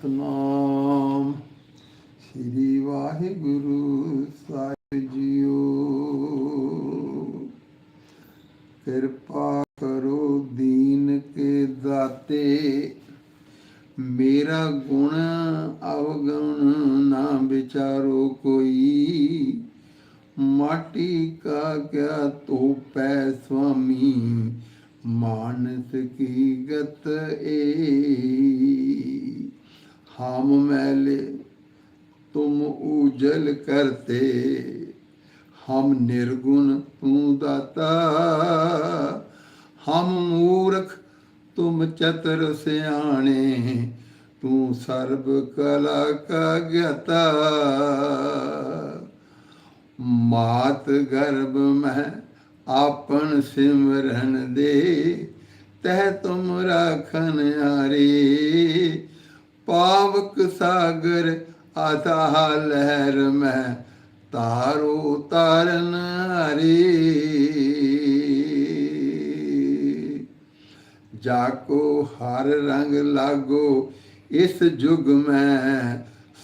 ਸਤਨਾਮ ਸ੍ਰੀ ਵਾਹਿਗੁਰੂ ਸਾਹਿਬ ਜੀਓ। ਕਿਰਪਾ ਕਰੋ ਦੀਨ ਕੇ ਦਾਤੇ। ਮੇਰਾ ਗੁਣ ਅਵਗੁਣ ਨਾ ਵਿਚਾਰੋ ਕੋਈ। ਮਾਟੀ ਕਾ ਕਿਆ ਤੋਪੈ ਸੁਆਮੀ ਮਾਨਸ ਕੀ ਗਤ ਏ। ਹਮ ਮੈਲੇ, ਤੁਮ ਉਜਲ ਕਰਤੇ। ਹਮ ਨਿਰਗੁਣ ਤੂੰ ਦਾਤਾ। ਹਮ ਮੂਰਖ, ਤੁਮ ਚਤਰ ਸਿਆਣੇ। ਤੂੰ ਸਰਬ ਕਲਾ ਕਾ ਗਿਆਤਾ। ਮਾਤ ਗਰਭ ਮੈਂ ਆਪਨ ਸਿਮਰਨ ਦੇ। ਤਹ ਤੁਮ ਰਾਖਨ ਆਰੇ ਪਾਵਕ ਸਾਗਰ ਆਤਾ ਲਹਿਰ ਮੈਂ ਤਾਰੋ ਤਾਰਨ ਹਰੀ। ਜਾਕੋ ਹਰ ਰੰਗ ਲਾਗੋ, ਇਸ ਜੁਗ ਮੈਂ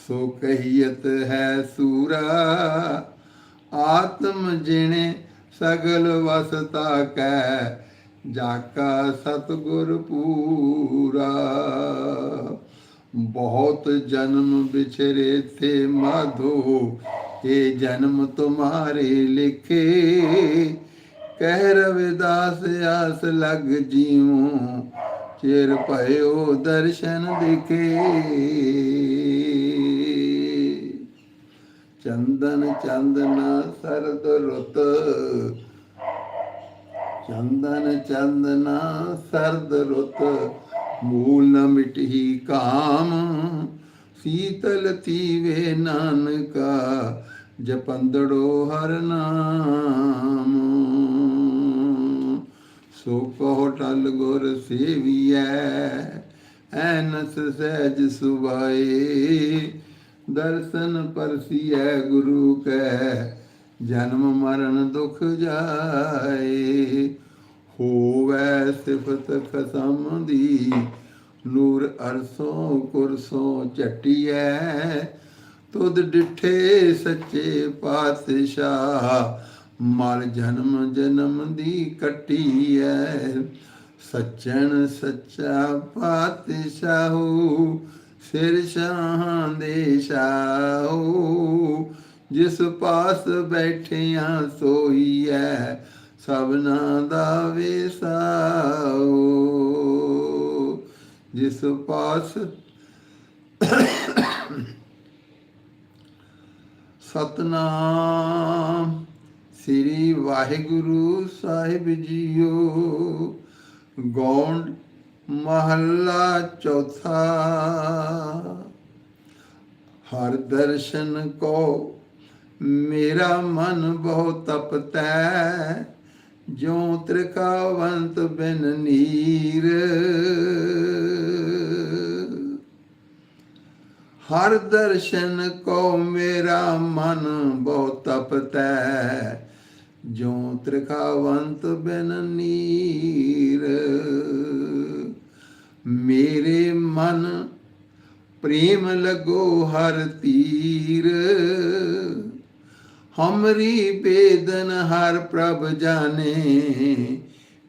ਸੋ ਕਹੀਤ ਹੈ ਸੂਰਾ। ਆਤਮ ਜਿਣੇ ਸਗਲ ਵਸਤਾ ਕੈ, ਜਾਕਾ ਸਤਗੁਰ ਪੂਰਾ। ਬਹੁਤ ਜਨਮ ਵਿਛਰੇ ਥੇ ਮਾਧੋ, ਇਹ ਜਨਮ ਤੁਮਾਰੇ ਲਿਖੇ। ਕਹਿ ਰਵਿਦਾਸ, ਆਸ ਲਗ ਜੀਉ, ਚਿਰ ਭਇਓ ਦਰਸ਼ਨ ਦਿਖੇ। ਚੰਦਨ, ਚੰਦਨਾ ਸਰਦ ਰੁੱਤ, ਚੰਦਨ, ਚੰਦਨਾ ਸਰਦ ਰੁੱਤ। ਮੂਲ ਨ ਮਿਟਹੀ ਕਾਮ, ਸੀਤਲ ਤੀਵੇ ਨਾਨਕਾ, ਜਪੰਦੜੋ ਹਰ ਨਾਮ। ਸੋ ਕਹੋ ਟਲ ਗੁਰ ਸੇਵੀਐ, ਐਨਸ ਸਹਿਜ ਸੁਭਾਏ। ਦਰਸ਼ਨ ਪਰਸੀਐ ਗੁਰੂ ਕੈ, ਜਨਮ ਮਰਨ ਦੁਖ ਜਾਏ। ਹੋਵੈ ਸਿਫਤ ਖਸਮ ਦੀ ਨੂਰ ਅਰਸੋਂ ਕੁਰਸੋਂ ਝਟੀਐ। ਤੁਧ ਡਿਠੇ ਸੱਚੇ ਪਾਤਸ਼ਾਹ, ਮਲ ਜਨਮ ਜਨਮ ਦੀ ਕੱਟੀਐ। ਸੱਚਣ ਸੱਚਾ ਪਾਤਸ਼ਾਹੂ, ਸਿਰ ਸ਼ਾਹਾਂ ਦੇ ਸ਼ਾਹੂ ਜਿਸ ਪਾਸ ਬੈਠਿਆਂ ਸੋਈਐ ਸਭਨਾ ਦਾ ਵਿਸਾਓ ਜਿਸ ਪਾਸ ਸਤਨਾਮ ਸ੍ਰੀ ਵਾਹਿਗੁਰੂ ਸਾਹਿਬ ਜੀਓ। ਗੌਂਡ ਮਹੱਲਾ ਚੌਥਾ, ਹਰ ਦਰਸ਼ਨ ਕੋ ਮੇਰਾ ਮਨ ਬਹੁਤ ਤਪਤੈ। ਜਿਉ ਤ੍ਰਿਕਾਵੰਤ ਬਿਨ ਨੀਰ। ਹਰ ਦਰਸ਼ਨ ਕੋ ਮੇਰਾ ਮਨ ਬਹੁ ਤਪਤੈ, ਜਿਉ ਤ੍ਰਿਕਾਵੰਤ ਬਿਨ ਨੀਰ। ਮੇਰੇ ਮਨ ਪ੍ਰੇਮ ਲਗੋ ਹਰ ਤੀਰ। ਹਮਰੀ ਬੇਦਨ ਹਰ ਪ੍ਰਭ ਜਾਣੇ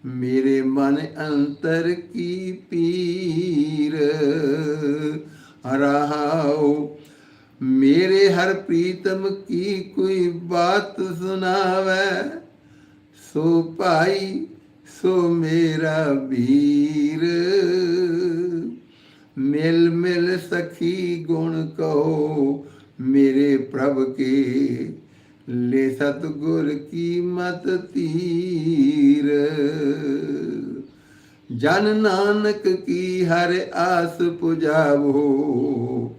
ਮੇਰੇ ਮਨ ਅੰਤਰ ਕੀ ਪੀਰ ਰਹਾਉ ਮੇਰੇ ਹਰ ਪ੍ਰੀਤਮ ਕੀ ਕੋਈ ਬਾਤ ਸੁਨਾਵੇ ਸੋ ਭਾਈ ਸੋ ਮੇਰਾ ਵੀਰ ਮਿਲ ਮਿਲ ਸਖੀ ਗੁਣ ਕਹੋ ਮੇਰੇ ਪ੍ਰਭ ਕੇ ਲੈ ਸਤਗੁਰ ਕੀ ਮਤ ਤੀਰ ਜਨ ਨਾਨਕ ਕੀ ਹਰ ਆਸ ਪੁਜਾਵੋ।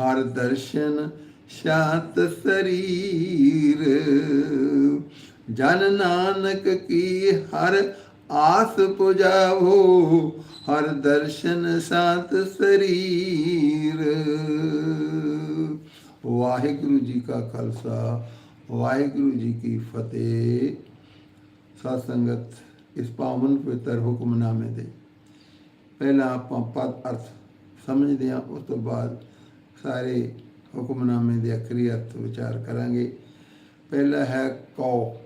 ਹਰ ਦਰਸ਼ਨ ਸ਼ਾਂਤ ਸਰੀਰ। ਜਨ ਨਾਨਕ ਕੀ ਹਰ ਆਸ ਪੁਜਾਵੋ। ਹਰ ਦਰਸ਼ਨ ਸ਼ਾਂਤ ਸਰੀਰ। ਵਾਹਿਗੁਰੂ ਜੀ ਕਾ ਖਾਲਸਾ। ਵਾਹਿਗੁਰੂ ਜੀ ਕੀ ਫਤਿਹ। ਸਾਧ ਸੰਗਤ, ਇਸ ਪਾਵਨ ਪਵਿੱਤਰ ਹੁਕਮਨਾਮੇ ਦੇ ਪਹਿਲਾਂ ਆਪਾਂ ਪਦ ਅਰਥ ਸਮਝਦੇ ਹਾਂ, ਉਸ ਤੋਂ ਬਾਅਦ ਸਾਰੇ ਹੁਕਮਨਾਮੇ ਦੇ ਅਖਰੀ ਅਰਥ ਵਿਚਾਰ ਕਰਾਂਗੇ। ਪਹਿਲਾ ਹੈ ਕਉ,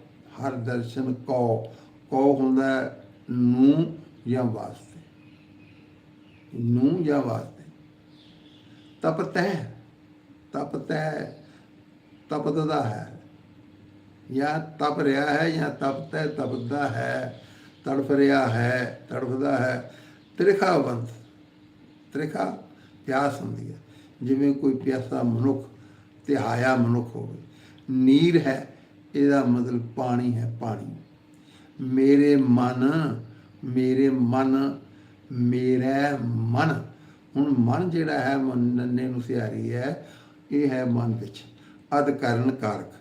ਹਰ ਦਰਸ਼ਨ ਕਉ। ਕਉ ਹੁੰਦਾ ਹੈ ਨੂੰ ਜਾਂ ਵਾਸਤੇ। ਨੂੰ ਜਾਂ ਵਾਸਤੇ। ਤਪਤੈ ਤਪਤੈ ਤਪਦਾ ਹੈ। ਜਾਂ ਤਪ ਰਿਹਾ ਹੈ ਜਾਂ ਤਪਤੈ ਤਪਦਾ ਹੈ, ਤੜਫ ਰਿਹਾ ਹੈ, ਤੜਫਦਾ ਹੈ। ਤ੍ਰਿਖਾਵੰਤ, ਤ੍ਰਿਖਾ ਪਿਆਸ ਹੁੰਦੀ ਹੈ। ਜਿਵੇਂ ਕੋਈ ਪਿਆਸਾ ਮਨੁੱਖ, ਤਿਹਾਇਆ ਮਨੁੱਖ ਹੋਵੇ। ਨੀਰ ਹੈ, ਇਹਦਾ ਮਤਲਬ ਪਾਣੀ ਹੈ ਪਾਣੀ। ਮੇਰੇ ਮਨ ਮੇਰੇ ਮਨ, ਮੇਰਾ ਮਨ। ਹੁਣ ਮਨ ਜਿਹੜਾ ਹੈ, ਮਨ ਨੰਨੇ ਨੂੰ ਸਿਆਰੀ ਹੈ, ਇਹ ਹੈ ਮਨ ਵਿੱਚ। ਅਧਕਰਨ ਕਾਰਕ।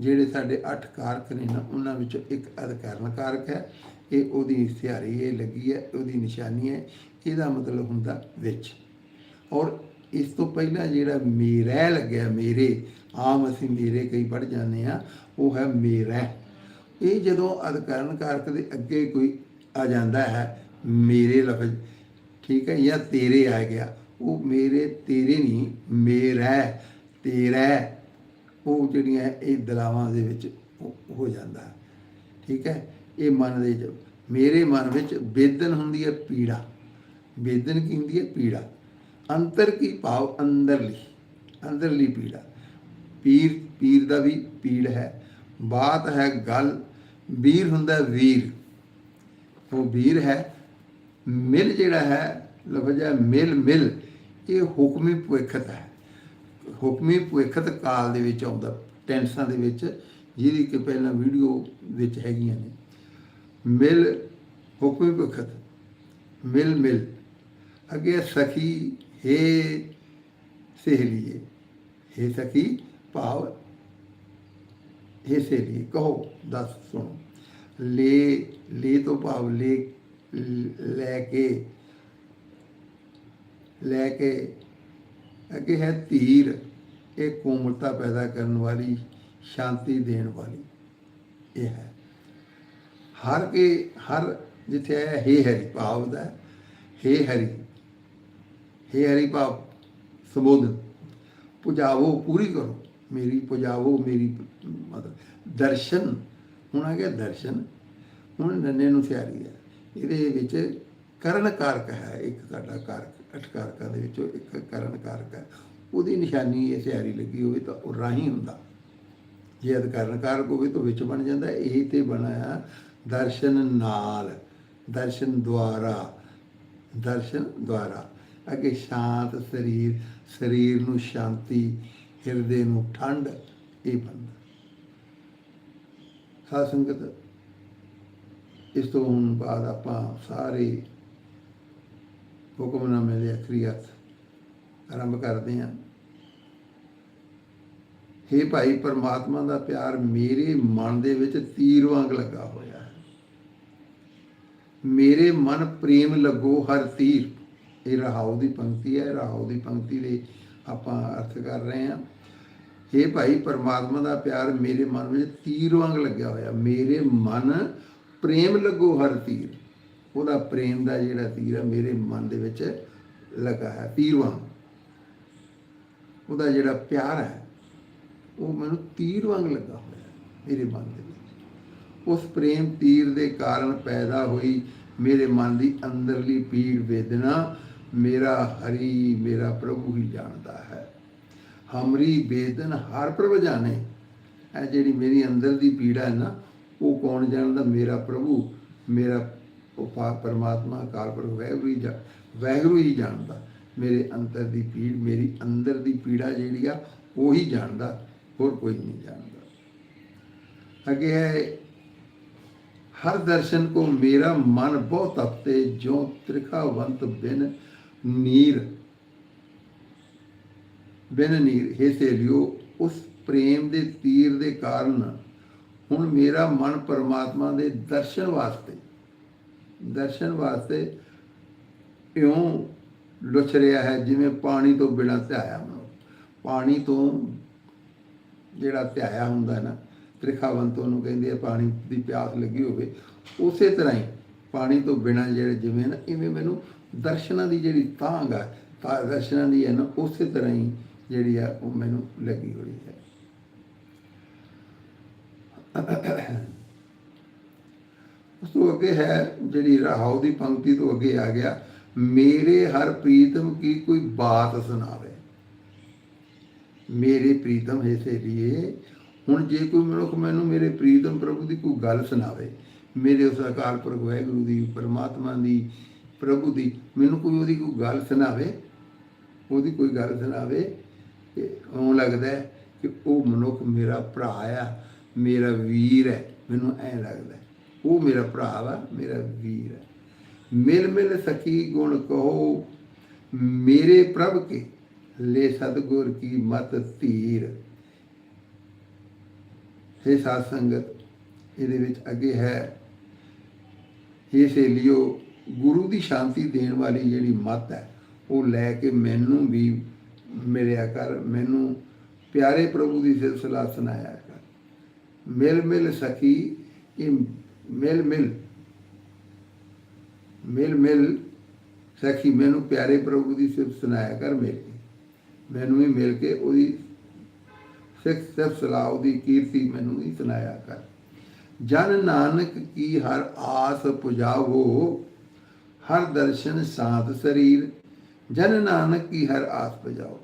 ਜਿਹੜੇ ਸਾਡੇ ਅੱਠ ਕਾਰਕ ਨੇ ਨਾ, ਉਹਨਾਂ ਵਿੱਚੋਂ ਇੱਕ ਅਧਕਰਨ ਕਾਰਕ ਹੈ। ਇਹ ਉਹਦੀ ਸਿਆਰੀ ਇਹ ਲੱਗੀ ਹੈ, ਉਹਦੀ ਨਿਸ਼ਾਨੀ ਹੈ। ਇਹਦਾ ਮਤਲਬ ਹੁੰਦਾ ਵਿੱਚ। ਔਰ ਇਸ ਤੋਂ ਪਹਿਲਾਂ ਜਿਹੜਾ ਮੇਰਾ ਲੱਗਿਆ, ਮੇਰੇ, ਆਮ ਅਸੀਂ ਮੇਰੇ ਕਈ ਪੜ ਜਾਂਦੇ ਆ ਉਹ ਹੈ ਮੇਰਾ। ਇਹ ਜਦੋਂ ਅਧਕਰਨ ਕਾਰਕ ਦੇ ਅੱਗੇ ਕੋਈ ਆ ਜਾਂਦਾ ਹੈ, ਮੇਰੇ ਲਫ਼ਜ਼, ਠੀਕ ਹੈ, ਜਾਂ ਤੇਰੇ ਆ ਗਿਆ, ਉਹ ਮੇਰੇ ਤੇਰੇ ਨਹੀਂ, ਮੇਰਾ, ਤੇਰਾ। ਉਹ ਜਿਹੜੀਆਂ ਇਹ ਦਲਾਵਾਂ ਦੇ ਵਿੱਚ ਉਹ ਹੋ ਜਾਂਦਾ। ਹੈ ਠੀਕ ਹੈ? ਇਹ ਮਨ ਦੇ ਮੇਰੇ ਮਨ ਵਿੱਚ ਬੇਦਨ ਹੁੰਦੀ ਹੈ ਪੀੜਾ। ਬੇਦਨ ਕੀ ਹੁੰਦੀ ਹੈ? ਪੀੜਾ। ਅੰਤਰ ਕੀ ਭਾਵ? ਅੰਦਰਲੀ। ਅੰਦਰਲੀ ਪੀੜਾ। ਪੀਰ ਪੀਰ ਦਾ ਵੀ ਪੀੜ ਹੈ। ਬਾਤ ਹੈ ਗੱਲ। ਵੀਰ ਹੁੰਦਾ ਵੀਰ। ਉਹ ਵੀਰ ਹੈ। ਮਿਲ ਜਿਹੜਾ ਹੈ, ਲਫ਼ਜ਼ ਹੈ ਮਿਲ ਮਿਲ ਇਹ ਹੁਕਮੀ ਭੁਖਤ ਹੈ। ਹੁਕਮੀ ਭੁਖਤ ਕਾਲ ਦੇ ਵਿੱਚ ਆਉਂਦਾ, ਟੈਂਸਾਂ ਦੇ ਵਿੱਚ, ਜਿਹਦੀ ਕਿ ਪਹਿਲਾਂ ਵੀਡੀਓ ਵਿੱਚ ਹੈਗੀਆਂ ਨੇ। ਮਿਲ, ਹੁਕਮੀ ਭੁਖਤ ਮਿਲ ਮਿਲ। ਅੱਗੇ ਸਖੀ, ਹੈ ਸਹੇਲੀਏ, ਹੈ ਸਖੀ, ਭਾਵ, ਹੈ ਸਹੇਲੀਏ, ਕਹੋ, ਦੱਸ, ਸੁਣੋ। ਲੈ ਲੈ ਤੋਂ ਭਾਵ ਲੈ ਲੈ ਕੇ ਲੈ ਕੇ ਅੱਗੇ ਹੈ ਧੀਰ, ਇਹ ਕੋਮਲਤਾ ਪੈਦਾ ਕਰਨ ਵਾਲੀ, ਸ਼ਾਂਤੀ ਦੇਣ ਵਾਲੀ। ਇਹ ਹੈ। ਹਰ ਕੇ, ਹਰ ਜਿੱਥੇ ਆਇਆ ਹੇ ਹਰੀ ਭਾਵ ਦਾ ਹੇ। ਹਰੀ ਹੇ ਹਰੀ ਭਾਵ, ਸੰਬੋਧਨ। ਪੁਜਾਵੋ, ਪੂਰੀ ਕਰੋ। ਮੇਰੀ ਪੁਜਾਵੋ, ਮੇਰੀ ਮਤਲਬ ਦਰਸ਼ਨ, ਹੁਣ ਆ ਗਿਆ ਦਰਸ਼ਨ। ਹੁਣ ਨੰਨੇ ਨੂੰ ਤਿਆਰੀ ਹੈ। ਇਹਦੇ ਵਿੱਚ ਕਰਨ ਕਾਰਕ ਹੈ, ਇੱਕ ਸਾਡਾ ਕਾਰਕ। ਅਟਕਾਰਕਾਂ ਦੇ ਵਿੱਚੋਂ ਇੱਕ ਕਰਨ ਕਾਰਕ ਹੈ। ਉਹਦੀ ਨਿਸ਼ਾਨੀ ਇਹ ਤਿਆਰੀ ਲੱਗੀ ਹੋਵੇ ਤਾਂ ਉਹ ਰਾਹੀਂ ਹੁੰਦਾ। ਜੇ ਅਧਿਕਾਰਨ ਕਾਰਕ ਹੋਵੇ ਤਾਂ ਵਿੱਚ ਬਣ ਜਾਂਦਾ ਇਹ ਤੇ ਬਣਾਇਆ ਦਰਸ਼ਨ ਨਾਲ, ਦਰਸ਼ਨ ਦੁਆਰਾ ਦਰਸ਼ਨ ਦੁਆਰਾ। ਅੱਗੇ ਸ਼ਾਂਤ ਸਰੀਰ ਸਰੀਰ ਨੂੰ ਸ਼ਾਂਤੀ, ਹਿਰਦੇ ਨੂੰ ਠੰਡ, ਇਹ ਬੰਦਾ ਸਾਧ ਸੰਗਤ, ਇਸ ਤੋਂ ਹੁਣ ਬਾਅਦ ਆਪਾਂ ਸਾਰੇ ਹੁਕਮਨਾਮੇ ਦੇ ਅਖਰੀ ਅਰਥ ਆਰੰਭ ਕਰਦੇ ਹਾਂ। हे ਭਾਈ, ਪਰਮਾਤਮਾ ਦਾ ਪਿਆਰ ਮੇਰੇ ਮਨ ਦੇ ਵਿੱਚ ਤੀਰ ਵਾਂਗ ਲੱਗਾ ਹੋਇਆ ਹੈ। ਮੇਰੇ ਮਨ ਪ੍ਰੇਮ ਲੱਗੋ ਹਰ ਤੀਰ। ਇਹ ਰਹਾਉ ਦੀ ਪੰਕਤੀ ਹੈ। ਰਹਾਉ ਦੀ ਪੰਕਤੀ ਦੇ ਆਪਾਂ ਅਰਥ ਕਰ ਰਹੇ ਹਾਂ। हे ਭਾਈ, ਪਰਮਾਤਮਾ ਦਾ ਪਿਆਰ ਮੇਰੇ ਮਨ ਵਿੱਚ ਤੀਰ ਵਾਂਗ ਲੱਗਿਆ ਹੋਇਆ। ਮੇਰੇ ਮਨ ਪ੍ਰੇਮ ਲੱਗੋ ਹਰ ਤੀਰ। ਉਹਦਾ ਪ੍ਰੇਮ ਦਾ ਜਿਹੜਾ ਤੀਰ ਹੈ ਮੇਰੇ ਮਨ ਦੇ ਵਿੱਚ ਲੱਗਾ ਹੈ ਤੀਰ ਵਾਂਗ ਉਹਦਾ ਜਿਹੜਾ ਪਿਆਰ ਹੈ, ਉਹ ਮੈਨੂੰ ਤੀਰ ਵਾਂਗ ਲੱਗਾ ਹੋਇਆ ਮੇਰੇ ਮਨ ਦੇ ਵਿੱਚ। ਉਸ ਪ੍ਰੇਮ ਤੀਰ ਦੇ ਕਾਰਨ ਪੈਦਾ ਹੋਈ ਮੇਰੇ ਮਨ ਦੀ ਅੰਦਰਲੀ ਪੀੜ, ਵੇਦਨਾ, ਮੇਰਾ ਹਰੀ, ਮੇਰਾ ਪ੍ਰਭੂ ਹੀ ਜਾਣਦਾ ਹੈ। ਹਮਰੀ ਬੇਦਨ ਹਰ ਪ੍ਰਭ ਜਾਣੇ, ਇਹ ਜਿਹੜੀ ਮੇਰੀ ਅੰਦਰ ਦੀ ਪੀੜਾ ਹੈ ਨਾ, ਉਹ ਕੌਣ ਜਾਣਦਾ? ਮੇਰਾ ਪ੍ਰਭੂ, ਮੇਰਾ ਉਹ ਪਾ- ਪਰਮਾਤਮਾ ਅਕਾਲ ਪੁਰਖ ਵਾਹਿਗੁਰੂ ਹੀ ਜਾ- ਹੀ ਜਾਣਦਾ। ਮੇਰੇ ਅੰਦਰ ਦੀ ਪੀੜ, ਮੇਰੀ ਅੰਦਰ ਦੀ ਪੀੜਾ ਜਿਹੜੀ ਆ, ਉਹੀ ਜਾਣਦਾ, ਹੋਰ ਕੋਈ ਨਹੀਂ ਜਾਣਦਾ। ਅੱਗੇ ਹੈ, ਹਰ ਦਰਸ਼ਨ ਕੋ ਮੇਰਾ ਮਨ ਬਹੁਤ ਤਪਤੇ ਜੋ ਤ੍ਰਿਖਾਵੰਤ ਬਿਨ ਨੀਰ। ਬਿਨ ਨੀਰ, ਹੇ ਸੇਲਿਓ ਉਸ ਪ੍ਰੇਮ ਦੇ ਤੀਰ ਦੇ ਕਾਰਨ ਹੁਣ ਮੇਰਾ ਮਨ ਪਰਮਾਤਮਾ ਦੇ ਦਰਸ਼ਨ ਵਾਸਤੇ ਦਰਸ਼ਨ ਵਾਸਤੇ ਇਉਂ ਲੁਚ ਰਿਹਾ ਹੈ, ਜਿਵੇਂ ਪਾਣੀ ਤੋਂ ਬਿਨਾਂ ਧਿਆਇਆ ਪਾਣੀ ਤੋਂ ਜਿਹੜਾ ਧਿਆਇਆ ਹੁੰਦਾ ਨਾ, ਤ੍ਰਿਖਾਵੰਤ ਉਹਨੂੰ ਕਹਿੰਦੇ ਆ, ਪਾਣੀ ਦੀ ਪਿਆਸ ਲੱਗੀ ਹੋਵੇ, ਉਸੇ ਤਰ੍ਹਾਂ ਹੀ ਪਾਣੀ ਤੋਂ ਬਿਨਾਂ ਜਿਹੜੇ ਜਿਵੇਂ ਨਾ, ਇਵੇਂ ਮੈਨੂੰ ਦਰਸ਼ਨਾਂ ਦੀ ਜਿਹੜੀ ਤਾਂਗ ਹੈ ਤਾਂ ਦਰਸ਼ਨਾਂ ਦੀ ਹੈ ਨਾ, ਉਸੇ ਤਰ੍ਹਾਂ ਹੀ ਜਿਹੜੀ ਆ, ਉਹ ਮੈਨੂੰ ਲੱਗੀ ਹੋਈ ਹੈ। ਤੋਂ ਅੱਗੇ ਹੈ ਜਿਹੜੀ ਰਹਾਉ ਦੀ ਪੰਕਤੀ ਤੋਂ ਅੱਗੇ ਆ ਗਿਆ, ਮੇਰੇ ਹਰ ਪ੍ਰੀਤਮ ਕੀ ਕੋਈ ਬਾਤ ਸੁਣਾਵੇ? ਮੇਰੇ ਪ੍ਰੀਤਮ ਹੈ ਸੇਲੀਏ ਹੁਣ ਜੇ ਕੋਈ ਮਨੁੱਖ ਮੈਨੂੰ ਮੇਰੇ ਪ੍ਰੀਤਮ ਪ੍ਰਭੂ ਦੀ ਕੋਈ ਗੱਲ ਸੁਣਾਵੇ, ਮੇਰੇ ਉਸ ਅਕਾਲ ਪੁਰਖ ਵਾਹਿਗੁਰੂ ਦੀ, ਪਰਮਾਤਮਾ ਦੀ, ਪ੍ਰਭੂ ਦੀ, ਮੈਨੂੰ ਕੋਈ ਉਹਦੀ ਕੋਈ ਗੱਲ ਸੁਣਾਵੇ? ਉਹਦੀ ਕੋਈ ਗੱਲ ਸੁਣਾਵੇ? ਕਿ ਉਹ ਲੱਗਦਾ ਕਿ ਉਹ ਮਨੁੱਖ ਮੇਰਾ ਭਰਾ ਆ, ਮੇਰਾ ਵੀਰ ਹੈ, ਮੈਨੂੰ ਐ ਲੱਗਦਾ ਉਹ ਮੇਰਾ ਭਰਾ ਵਾ ਮੇਰਾ ਵੀਰ ਹੈ। ਮਿਲ ਮਿਲ ਸਖੀ ਗੁਣ ਕਹੋ, ਮੇਰੇ ਪ੍ਰਭ ਕੇ ਲੈ ਸਤਗੁਰ ਕੀ ਮਤ ਧੀਰ। ਹੈ ਸਾਧ ਸੰਗਤ, ਇਹਦੇ ਵਿੱਚ ਅੱਗੇ ਹੈ ਇਹ ਸੇਲਿਓ ਗੁਰੂ ਦੀ ਸ਼ਾਂਤੀ ਦੇਣ ਵਾਲੀ ਜਿਹੜੀ ਮਤ ਹੈ, ਉਹ ਲੈ ਕੇ ਮੈਨੂੰ ਵੀ ਮਿਲਿਆ ਕਰ, ਮੈਨੂੰ ਪਿਆਰੇ ਪ੍ਰਭੂ ਦੀ ਸਿਲਸਿਲਾ ਸੁਣਾਇਆ ਕਰ। ਮਿਲ ਮਿਲ ਸਖੀ, ਇਹ ਮਿਲ ਮਿਲ ਮਿਲ ਮਿਲ ਸਖੀ ਮੈਨੂੰ ਪਿਆਰੇ ਪ੍ਰਭੂ ਦੀ ਸਿਫਤ ਸੁਣਾਇਆ ਕਰ ਮਿਲ ਕੇ ਮੈਨੂੰ ਵੀ ਮਿਲ ਕੇ ਉਹਦੀ ਸਿੱਖ ਸਿਫਤ ਸਲਾਹ, ਉਹਦੀ ਕੀਰਤੀ ਮੈਨੂੰ ਵੀ ਸੁਣਾਇਆ ਕਰ। ਜਨ ਨਾਨਕ ਕੀ ਹਰ ਆਸ ਪੁਜਾਵੋ, ਹਰ ਦਰਸ਼ਨ ਸਾਤ ਸਰੀਰ, ਜਨ ਨਾਨਕ ਕੀ ਹਰ ਆਸ ਪੁਜਾਓ।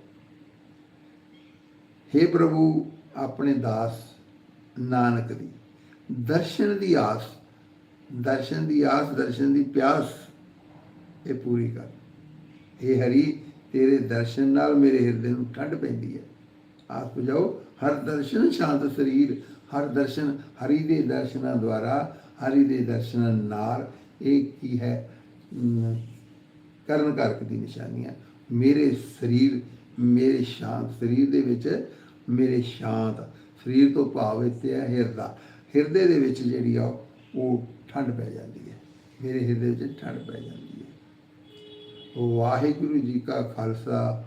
हे ਪ੍ਰਭੂ, ਆਪਣੇ ਦਾਸ ਨਾਨਕ ਦੀ। ਦਰਸ਼ਨ ਦੀ ਆਸ, ਦਰਸ਼ਨ ਦੀ ਆਸ, ਦਰਸ਼ਨ ਦੀ ਪਿਆਸ, ਇਹ ਪੂਰੀ ਕਰ। ਇਹ ਹਰੀ, ਤੇਰੇ ਦਰਸ਼ਨ ਨਾਲ ਮੇਰੇ ਹਿਰਦੇ ਨੂੰ ਠੰਡ ਪੈਂਦੀ ਹੈ। ਆਸ ਪੁਜਾਓ ਹਰ ਦਰਸ਼ਨ ਸ਼ਾਂਤ ਸਰੀਰ, ਹਰ ਦਰਸ਼ਨ ਹਰੀ ਦੇ ਦਰਸ਼ਨਾਂ ਦੁਆਰਾ, ਹਰੀ ਦੇ ਦਰਸ਼ਨਾਂ ਨਾਲ, ਇਹ ਕੀ ਹੈ? ਕਰਨ ਕਾਰਕ ਦੀ ਨਿਸ਼ਾਨੀਆਂ। ਮੇਰੇ ਸਰੀਰ, ਮੇਰੇ ਸ਼ਾਂਤ ਸਰੀਰ ਦੇ ਵਿੱਚ, ਮੇਰੇ ਸ਼ਾਂਤ ਸਰੀਰ ਤੋਂ ਭਾਵ ਇੱਥੇ ਹੈ ਹਿਰਦਾ। ਹਿਰਦੇ ਦੇ ਵਿੱਚ ਜਿਹੜੀ ਆ, ਉਹ ਠੰਡ ਪੈ ਜਾਂਦੀ ਹੈ। ਮੇਰੇ ਹਿਰਦੇ ਵਿੱਚ ਠੰਡ ਪੈ ਜਾਂਦੀ ਹੈ। ਵਾਹਿਗੁਰੂ ਜੀ ਕਾ ਖਾਲਸਾ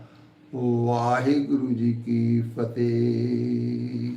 ਵਾਹਿਗੁਰੂ ਜੀ ਕੀ ਫਤਿਹ।